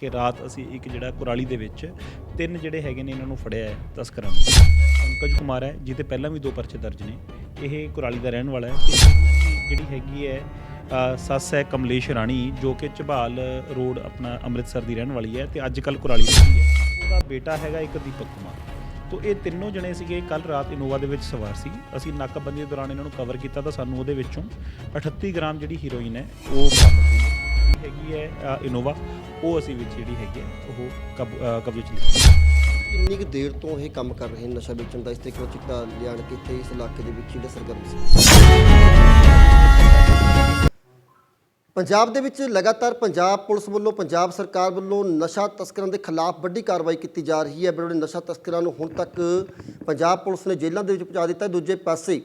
ਕਿ ਰਾਤ ਅਸੀਂ ਇੱਕ ਜਿਹੜਾ ਕੁਰਾਲੀ ਦੇ ਵਿੱਚ ਤਿੰਨ ਜਿਹੜੇ ਹੈਗੇ ਨੇ ਇਹਨਾਂ ਨੂੰ ਫੜਿਆ ਹੈ ਤਸਕਰਾਂ ਨੂੰ। ਪੰਕਜ ਕੁਮਾਰ ਹੈ, ਜਿਹਦੇ ਪਹਿਲਾਂ ਵੀ ਦੋ ਪਰਚੇ ਦਰਜ ਨੇ। ਇਹ ਕੁਰਾਲੀ ਦਾ ਰਹਿਣ ਵਾਲਾ ਹੈ ਤੇ ਜਿਹੜੀ ਹੈਗੀ ਹੈ ਸੱਸ ਹੈ ਕਮਲੇਸ਼ ਰਾਣੀ, ਜੋ ਕਿ ਝਬਾਲ ਰੋਡ ਆਪਣਾ ਅੰਮ੍ਰਿਤਸਰ ਦੀ ਰਹਿਣ ਵਾਲੀ ਹੈ ਤੇ ਅੱਜ ਕੱਲ ਕੁਰਾਲੀ ਰਹਿੰਦੀ ਹੈ। ਉਹਦਾ ਬੇਟਾ ਹੈਗਾ ਇੱਕ ਦੀਪਕ ਕੁਮਾਰ। ਤੋ ਇਹ ਤਿੰਨੋਂ ਜਣੇ ਸੀਗੇ ਕੱਲ ਰਾਤ ਇਨੋਵਾ ਦੇ ਵਿੱਚ ਸਵਾਰ ਸੀ। ਅਸੀਂ ਨਾਕਾਬੰਦੀ ਦੌਰਾਨ ਇਹਨਾਂ ਨੂੰ ਕਵਰ ਕੀਤਾ ਤਾਂ ਸਾਨੂੰ ਉਹਦੇ ਵਿੱਚੋਂ 38 ਗ੍ਰਾਮ ਜਿਹੜੀ ਹੀਰੋਇਨ ਹੈ, ਉਹ ਬਰਾਮਦ ਹੋਈ। ਹੈਗੀ ਹੈ ਇਨੋਵਾ ਉਹ ਅਸੀਂ ਵਿੱਚ ਜਿਹੜੀ ਹੈਗੀ ਹੈ, ਉਹ ਕਬਜ਼ੇ 'ਚ ਲਈ ਕਿੰਨੀ ਕੁ ਦੇਰ ਤੋਂ ਇਹ ਕੰਮ ਕਰ ਰਹੇ ਨਸ਼ਾ ਵੇਚਣ ਦਾ? ਇਸ ਤਰੀਕੇ ਨਾਲ ਚਿੱਟਾ ਲਿਆਣ ਕੇ ਇੱਥੇ ਇਸ ਇਲਾਕੇ ਦੇ ਵਿੱਚ ਜਿਹੜੇ ਸਰਗਰਮ ਸੀ? ਪੰਜਾਬ ਦੇ ਵਿੱਚ ਲਗਾਤਾਰ ਪੰਜਾਬ ਪੁਲਿਸ ਵੱਲੋਂ, ਪੰਜਾਬ ਸਰਕਾਰ ਵੱਲੋਂ ਨਸ਼ਾ ਤਸਕਰਾਂ ਦੇ ਖਿਲਾਫ ਵੱਡੀ ਕਾਰਵਾਈ ਕੀਤੀ ਜਾ ਰਹੀ ਹੈ। ਬੜੇ ਨਸ਼ਾ ਤਸਕਰਾਂ ਨੂੰ ਹੁਣ ਤੱਕ ਪੰਜਾਬ ਪੁਲਿਸ ਨੇ ਜੇਲ੍ਹਾਂ ਦੇ ਵਿੱਚ ਪਹੁੰਚਾ ਦਿੱਤਾ ਦੂਜੇ ਪਾਸੇ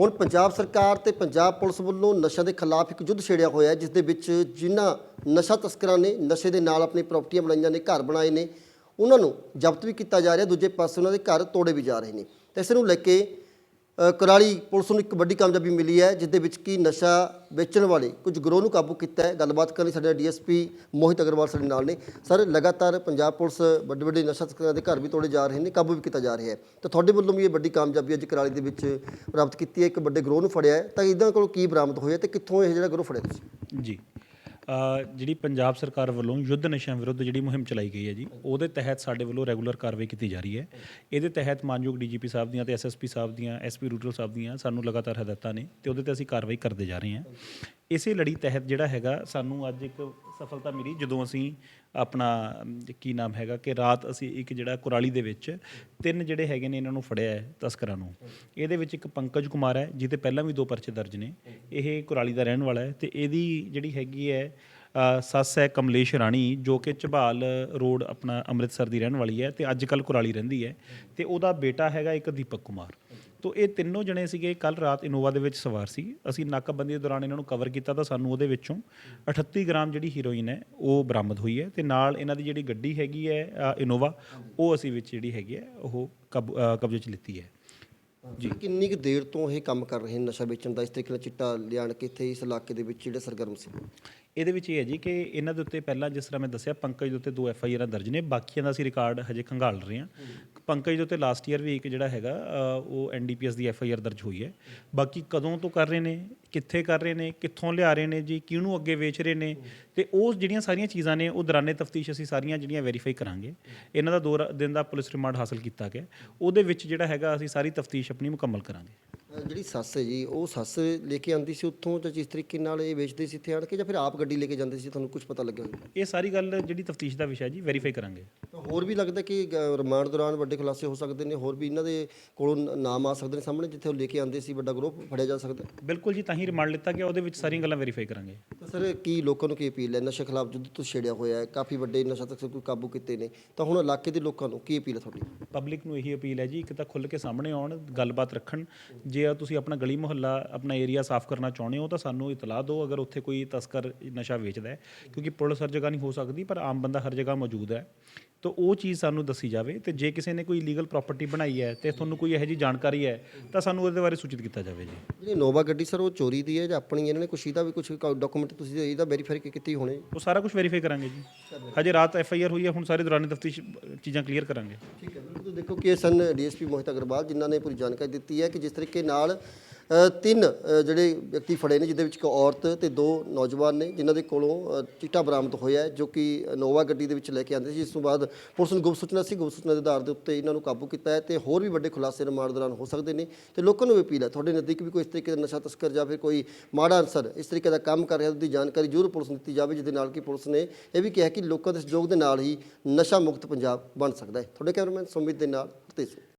ਹੁਣ ਪੰਜਾਬ ਸਰਕਾਰ ਤੇ ਪੰਜਾਬ ਪੁਲਿਸ ਵੱਲੋਂ ਨਸ਼ਾ ਦੇ ਖਿਲਾਫ ਇੱਕ ਯੁੱਧ ਛੇੜਿਆ ਹੋਇਆ ਜਿਸ ਦੇ ਵਿੱਚ ਜਿਨ੍ਹਾਂ ਨਸ਼ਾ ਤਸਕਰਾਂ ਨੇ ਨਸ਼ੇ ਦੇ ਨਾਲ ਆਪਣੀ ਪ੍ਰਾਪਰਟੀਆਂ ਬਣਾਈਆਂ ਨੇ, ਘਰ ਬਣਾਏ ਨੇ, ਉਹਨਾਂ ਨੂੰ ਜ਼ਬਤ ਵੀ ਕੀਤਾ ਜਾ ਰਿਹਾ, ਦੂਜੇ ਪਾਸੇ ਉਹਨਾਂ ਦੇ ਘਰ ਤੋੜੇ ਵੀ ਜਾ ਰਹੇ ਨੇ। ਤੇ ਇਸ ਨੂੰ ਲੈ ਕੇ ਕਰਾਲੀ ਪੁਲਿਸ ਨੂੰ ਇੱਕ ਵੱਡੀ ਕਾਮਯਾਬੀ ਮਿਲੀ ਹੈ ਜਿਸ ਦੇ ਵਿੱਚ ਕੀ ਨਸ਼ਾ ਵੇਚਣ ਵਾਲੇ ਕੁਝ ਗਰੋਹ ਨੂੰ ਕਾਬੂ ਕੀਤਾ ਹੈ। ਗੱਲਬਾਤ ਕਰਨ ਲਈ ਸਾਡੇ ਡੀਐਸਪੀ ਮੋਹਿਤ ਅਗਰਵਾਲ ਸਾਡੇ ਨਾਲ ਨੇ। ਸਰ, ਲਗਾਤਾਰ ਪੰਜਾਬ ਪੁਲਿਸ ਵੱਡੇ ਵੱਡੇ ਨਸ਼ਾ ਤਸਕਰਾਂ ਦੇ ਘਰ ਵੀ ਤੋੜੇ ਜਾ ਰਹੇ ਨੇ, ਕਾਬੂ ਵੀ ਕੀਤਾ ਜਾ ਰਿਹਾ ਹੈ। ਤਾਂ ਤੁਹਾਡੇ ਵੱਲੋਂ ਵੀ ਇਹ ਵੱਡੀ ਕਾਮਯਾਬੀ ਅੱਜ ਕਰਾਲੀ ਦੇ ਵਿੱਚ ਪ੍ਰਾਪਤ ਕੀਤੀ ਹੈ, ਇੱਕ ਵੱਡੇ ਗਰੋਹ ਨੂੰ ਫੜਿਆ ਹੈ। ਤਾਂ ਇਹਨਾਂ ਕੋਲ ਕੀ ਬਰਾਮਦ ਹੋਇਆ ਤੇ ਕਿੱਥੋਂ ਇਹ ਜਿਹੜਾ ਗਰੋਹ ਫੜਿਆ ਤੁਸੀਂ? ਜੀ। ਜਿਹੜੀ ਪੰਜਾਬ ਸਰਕਾਰ ਵੱਲੋਂ ਯੁੱਧ ਨਸ਼ਿਆਂ ਵਿਰੁੱਧ ਜਿਹੜੀ ਮੁਹਿੰਮ ਚਲਾਈ ਗਈ ਹੈ ਜੀ, ਉਹਦੇ ਤਹਿਤ ਸਾਡੇ ਵੱਲੋਂ ਰੈਗੂਲਰ ਕਾਰਵਾਈ ਕੀਤੀ ਜਾ ਰਹੀ ਹੈ। ਇਹਦੇ ਤਹਿਤ ਮਾਨਯੋਗ ਡੀਜੀਪੀ ਸਾਹਿਬ ਦੀਆਂ ਤੇ ਐਸਐਸਪੀ ਸਾਹਿਬ ਦੀਆਂ ਐਸਪੀ ਰੂਟਰਲ ਸਾਹਿਬ ਦੀਆਂ ਸਾਨੂੰ ਲਗਾਤਾਰ ਹਦਾਇਤਾਂ ਨੇ ਤੇ ਉਹਦੇ ਤੇ ਅਸੀਂ ਕਾਰਵਾਈ ਕਰਦੇ ਜਾ ਰਹੇ ਹਾਂ। ਇਸੇ ਲੜੀ ਤਹਿਤ ਜਿਹੜਾ ਹੈਗਾ ਸਾਨੂੰ ਅੱਜ ਇੱਕ ਸਫਲਤਾ ਮਿਲੀ ਜਦੋਂ ਅਸੀਂ ਆਪਣਾ, ਕੀ ਨਾਮ ਹੈਗਾ ਕਿ ਰਾਤ ਅਸੀਂ ਇੱਕ ਜਿਹੜਾ ਕੁਰਾਲੀ ਦੇ ਵਿੱਚ ਤਿੰਨ ਜਿਹੜੇ ਹੈਗੇ ਨੇ ਇਹਨਾਂ ਨੂੰ ਫੜਿਆ ਹੈ ਤਸਕਰਾਂ ਨੂੰ। ਇਹਦੇ ਵਿੱਚ ਇੱਕ ਪੰਕਜ ਕੁਮਾਰ ਹੈ, ਜਿਹਦੇ ਪਹਿਲਾਂ ਵੀ ਦੋ ਪਰਚੇ ਦਰਜ ਨੇ। ਇਹ ਕੁਰਾਲੀ ਦਾ ਰਹਿਣ ਵਾਲਾ ਹੈ ਤੇ ਇਹਦੀ ਜਿਹੜੀ ਹੈਗੀ ਹੈ ਸੱਸ ਹੈ ਕਮਲੇਸ਼ ਰਾਣੀ, ਜੋ ਕਿ ਝਬਾਲ ਰੋਡ ਆਪਣਾ ਅੰਮ੍ਰਿਤਸਰ ਦੀ ਰਹਿਣ ਵਾਲੀ ਹੈ ਤੇ ਅੱਜ ਕੱਲ ਕੁਰਾਲੀ ਰਹਿੰਦੀ ਹੈ ਤੇ ਉਹਦਾ ਬੇਟਾ ਹੈਗਾ ਇੱਕ ਦੀਪਕ ਕੁਮਾਰ। ਤੋ ਇਹ ਤਿੰਨੋਂ ਜਣੇ ਸੀਗੇ ਕੱਲ ਰਾਤ ਇਨੋਵਾ ਦੇ ਵਿੱਚ ਸਵਾਰ ਸੀ। ਅਸੀਂ ਨਾਕਾਬੰਦੀ ਦੇ ਦੌਰਾਨ ਇਹਨਾਂ ਨੂੰ ਕਵਰ ਕੀਤਾ ਤਾਂ ਸਾਨੂੰ ਉਹਦੇ ਵਿੱਚੋਂ 38 ਗ੍ਰਾਮ ਜਿਹੜੀ ਹੀਰੋਇਨ ਹੈ ਉਹ ਬਰਾਮਦ ਹੋਈ ਹੈ ਤੇ ਨਾਲ ਇਹਨਾਂ ਦੀ ਜਿਹੜੀ ਗੱਡੀ ਹੈਗੀ ਹੈ ਇਨੋਵਾ ਉਹ ਅਸੀਂ ਵਿੱਚ ਜਿਹੜੀ ਹੈਗੀ ਹੈ ਉਹ ਕਬਜ਼ੇ 'ਚ ਲਿੱਤੀ ਹੈ। ਜੀ। ਕਿੰਨੀ ਕੁ ਦੇਰ ਤੋਂ ਇਹ ਕੰਮ ਕਰ ਰਹੇ ਨੇ ਨਸ਼ਾ ਵੇਚਣ ਦਾ? ਇਸ ਤਰੀਕੇ ਨਾਲ ਚਿੱਟਾ ਲਿਆਣ ਕੇ ਇੱਥੇ ਇਸ ਇਲਾਕੇ ਦੇ ਵਿੱਚ ਜਿਹੜੇ ਸਰਗਰਮ ਸੀ। ਇਹਦੇ ਵਿੱਚ ਇਹ ਹੈ ਜੀ ਕਿ ਇਹਨਾਂ ਦੇ ਉੱਤੇ ਪਹਿਲਾਂ ਜਿਸ ਤਰ੍ਹਾਂ ਮੈਂ ਦੱਸਿਆ ਪੰਕਜ ਦੇ ਉੱਤੇ ਦੋ ਐਫ ਆਈ ਆਰਾਂ ਦਰਜ ਨੇ ਬਾਕੀਆਂ ਦਾ ਅਸੀਂ ਰਿਕਾਰਡ ਹਜੇ ਖੰਗਾਲ ਰਹੇ ਹਾਂ। ਪੰਕਜ ਦੇ ਉੱਤੇ ਲਾਸਟ ਈਅਰ ਵੀ ਇੱਕ ਜਿਹੜਾ ਹੈਗਾ ਉਹ ਐਨ ਡੀ ਪੀ ਐਸ ਦੀ ਐਫ ਆਈ ਆਰ ਦਰਜ ਹੋਈ ਹੈ। ਬਾਕੀ ਕਦੋਂ ਤੋਂ ਕਰ ਰਹੇ ਨੇ, ਕਿੱਥੇ ਕਰ ਰਹੇ ਨੇ, ਕਿੱਥੋਂ ਲਿਆ ਰਹੇ ਨੇ ਜੀ, ਕਿਹਨੂੰ ਅੱਗੇ ਵੇਚ ਰਹੇ ਨੇ, ਤੇ ਉਹ ਜਿਹੜੀਆਂ ਸਾਰੀਆਂ ਚੀਜ਼ਾਂ ਨੇ, ਉਹ ਦੌਰਾਨੇ ਤਫਤੀਸ਼ ਅਸੀਂ ਸਾਰੀਆਂ ਜਿਹੜੀਆਂ ਵੈਰੀਫਾਈ ਕਰਾਂਗੇ। ਇਹਨਾਂ ਦਾ ਦੋ ਦਿਨ ਦਾ ਪੁਲਿਸ ਰਿਮਾਂਡ ਹਾਸਲ ਕੀਤਾ ਗਿਆ। ਉਹਦੇ ਵਿੱਚ ਜਿਹੜਾ ਹੈਗਾ, ਅਸੀਂ ਸਾਰੀ ਤਫਤੀਸ਼ ਆਪਣੀ ਮੁਕੰਮਲ ਕਰਾਂਗੇ। ਜਿਹੜੀ ਸੱਸ ਹੈ ਜੀ ਉਹ ਸੱਸ ਲੈ ਕੇ ਆਂਦੀ ਸੀ ਉੱਥੋਂ ਜਾਂ ਜਿਸ ਤਰੀਕੇ ਨਾਲ ਇਹ ਵੇਚਦੇ ਸੀ ਇੱਥੇ ਆਣ ਕੇ ਜਾਂ ਫਿਰ ਆਪ ਗੱਡੀ ਲੈ ਕੇ ਜਾਂਦੇ ਸੀ ਤੁਹਾਨੂੰ ਕੁਝ ਪਤਾ ਲੱਗਿਆ ਹੋਵੇ ਇਹ ਸਾਰੀ ਗੱਲ ਜਿਹੜੀ ਤਫਤੀਸ਼ ਦਾ ਵਿਸ਼ਾ ਜੀ ਵੈਰੀਫਾਈ ਕਰਾਂਗੇ। ਤਾਂ ਹੋਰ ਵੀ ਲੱਗਦਾ ਕਿ ਗ- ਰਿਮਾਂਡ ਦੌਰਾਨ ਵੱਡੇ ਖੁਲਾਸੇ ਹੋ ਸਕਦੇ ਨੇ ਹੋਰ ਵੀ ਇਹਨਾਂ ਦੇ ਕੋਲੋਂ ਨ- ਨਾਮ ਆ ਸਕਦੇ ਨੇ ਸਾਹਮਣੇ ਜਿੱਥੇ ਉਹ ਲੈ ਕੇ ਆਂਦੇ ਸੀ ਵੱਡਾ ਗਰੁੱਪ ਫੜਿਆ ਜਾ ਸਕਦਾ ਬਿਲਕੁਲ ਜੀ ਤਾਂ ਹੀ ਰਿਮਾਂਡ ਲਿੱਤਾ ਗਿਆ ਉਹਦੇ ਵਿੱਚ ਸਾਰੀਆਂ ਗੱਲਾਂ ਵੈਰੀਫਾਈ ਕਰਾਂਗੇ। ਤਾਂ ਸਰ ਕੀ ਲੋਕਾਂ ਨੂੰ ਕੀ ਅਪੀਲ ਹੈ? ਨਸ਼ੇ ਖਿਲਾਫ ਜੁੱਧ ਤੋਂ ਛੇੜਿਆ ਹੋਇਆ ਹੈ ਕਾਫੀ ਵੱਡੇ ਨਸ਼ਾ ਤੱਕ ਕੋਈ ਕਾਬੂ ਕੀਤੇ ਨੇ। ਤਾਂ ਹੁਣ ਇਲਾਕੇ ਦੇ ਲੋਕਾਂ ਨੂੰ ਕੀ ਅਪੀਲ ਹੈ ਤੁਹਾਡੀ? ਪਬਲਿਕ ਨੂੰ ਇਹੀ ਅਪੀਲ ਹੈ ਜੀ ਇੱਕ ਤਾਂ ਖੁੱਲ੍ਹ ਕੇ ਸਾਹਮਣੇ ਆਉਣ ਗੱਲਬਾਤ ਰੱਖਣ। ਜੇ ਤੁਸੀਂ ਆਪਣਾ ਗਲੀ ਮੁਹੱਲਾ ਆਪਣਾ ਏਰੀਆ ਸਾਫ਼ ਕਰਨਾ ਚਾਹੁੰਦੇ ਹੋ ਤਾਂ ਸਾਨੂੰ ਇਤਲਾਹ ਦਿਓ ਅਗਰ ਉੱਥੇ ਕੋਈ ਤਸਕਰ ਨਸ਼ਾ ਵੇਚਦਾ ਹੈ। ਕਿਉਂਕਿ ਪੁਲਿਸ ਹਰ ਜਗ੍ਹਾ ਨਹੀਂ ਹੋ ਸਕਦੀ ਪਰ ਆਮ ਬੰਦਾ ਹਰ ਜਗ੍ਹਾ ਮੌਜੂਦ ਹੈ। ਤਾਂ ਉਹ ਚੀਜ਼ ਸਾਨੂੰ ਦੱਸੀ ਜਾਵੇ ਤੇ ਜੇ ਕਿਸੇ ਨੇ ਕੋਈ ਇਲੀਗਲ ਪ੍ਰਾਪਰਟੀ ਬਣਾਈ ਹੈ ਤੇ ਤੁਹਾਨੂੰ ਕੋਈ ਇਹੋ ਜਿਹੀ ਜਾਣਕਾਰੀ ਹੈ ਤਾਂ ਸਾਨੂੰ ਉਹਦੇ ਬਾਰੇ ਸੂਚਿਤ ਕੀਤਾ ਜਾਵੇ ਜੀ। ਜਿਹੜੀ ਨੋਵਾ ਗੱਡੀ ਸਰ ਉਹ ਚੋਰੀ ਦੀ ਹੈ ਜਾਂ ਆਪਣੀ ਇਹਨਾਂ ਨੇ ਕੁਛ ਇਹਦਾ ਵੀ ਕੁਝ ਡਾਕੂਮੈਂਟ ਤੁਸੀਂ ਇਹਦਾ ਵੈਰੀਫਾਈ ਕੀਤੀ ਹੋਣੇ? ਉਹ ਸਾਰਾ ਕੁਝ ਵੈਰੀਫਾਈ ਕਰਾਂਗੇ ਜੀ। ਹਜੇ ਰਾਤ ਐਫ ਆਈ ਆਰ ਹੋਈ ਹੈ ਹੁਣ ਸਾਰੇ ਦੌਰਾਨੇ ਤਫਤੀਸ਼ ਚੀਜ਼ਾਂ ਕਲੀਅਰ ਕਰਾਂਗੇ। ਠੀਕ ਹੈ ਬਿਲਕੁਲ ਦੇਖੋ ਕਿ ਇਹ ਸਨ ਡੀਐਸਪੀ ਮੋਹਿਤ ਅਗਰਵਾਲ ਜਿਨ੍ਹਾਂ ਨੇ ਪੂਰੀ ਜਾਣਕਾਰੀ ਦਿੱਤੀ ਹੈ ਕਿ ਜਿਸ ਤਰੀਕੇ ਨਾਲ ਤਿੰਨ ਜਿਹੜੇ ਵਿਅਕਤੀ ਫੜੇ ਨੇ, ਜਿਹਦੇ ਵਿੱਚ ਇੱਕ ਔਰਤ ਤੇ ਦੋ ਨੌਜਵਾਨ ਨੇ, ਜਿਨ੍ਹਾਂ ਦੇ ਕੋਲੋਂ ਚਿੱਟਾ ਬਰਾਮਦ ਹੋਇਆ ਜੋ ਕਿ ਨੋਵਾ ਗੱਡੀ ਦੇ ਵਿੱਚ ਲੈ ਕੇ ਆਂਦੇ ਸੀ। ਜਿਸ ਤੋਂ ਬਾਅਦ ਪੁਲਿਸ ਨੂੰ ਗੁਪਤ ਸੂਚਨਾ ਸੀ। ਗੁਪਤ ਸੂਚਨਾ ਦੇ ਆਧਾਰ ਦੇ ਉੱਤੇ ਇਹਨਾਂ ਨੂੰ ਕਾਬੂ ਕੀਤਾ ਹੈ ਤੇ ਹੋਰ ਵੀ ਵੱਡੇ ਖੁਲਾਸੇ ਰਿਮਾਂਡ ਦੌਰਾਨ ਹੋ ਸਕਦੇ ਨੇ ਤੇ ਲੋਕਾਂ ਨੂੰ ਵੀ ਅਪੀਲ ਹੈ। ਤੁਹਾਡੇ ਨਜ਼ਦੀਕ ਵੀ ਕੋਈ ਇਸ ਤਰੀਕੇ ਦਾ ਨਸ਼ਾ ਤਸਕਰ ਜਾਂ ਫਿਰ ਕੋਈ ਮਾੜਾ ਅਨਸਰ ਇਸ ਤਰੀਕੇ ਦਾ ਕੰਮ ਕਰ ਰਿਹਾ, ਉਹਦੀ ਜਾਣਕਾਰੀ ਜ਼ਰੂਰ ਪੁਲਿਸ ਨੂੰ ਦਿੱਤੀ ਜਾਵੇ, ਜਿਹਦੇ ਨਾਲ ਕਿ ਪੁਲਿਸ ਨੇ ਇਹ ਵੀ ਕਿਹਾ ਕਿ ਲੋਕਾਂ ਦੇ ਸਹਿਯੋਗ ਦੇ ਨਾਲ ਹੀ ਨਸ਼ਾ ਮੁਕਤ ਪੰਜਾਬ ਬਣ ਸਕਦਾ ਹੈ। ਤੁਹਾਡੇ ਕੈਮਰਾਮੈਨ ਸੁਮਿਤ ਦੇ ਨਾਲ ਹਰਤੇਜ ਸਿੰਘ।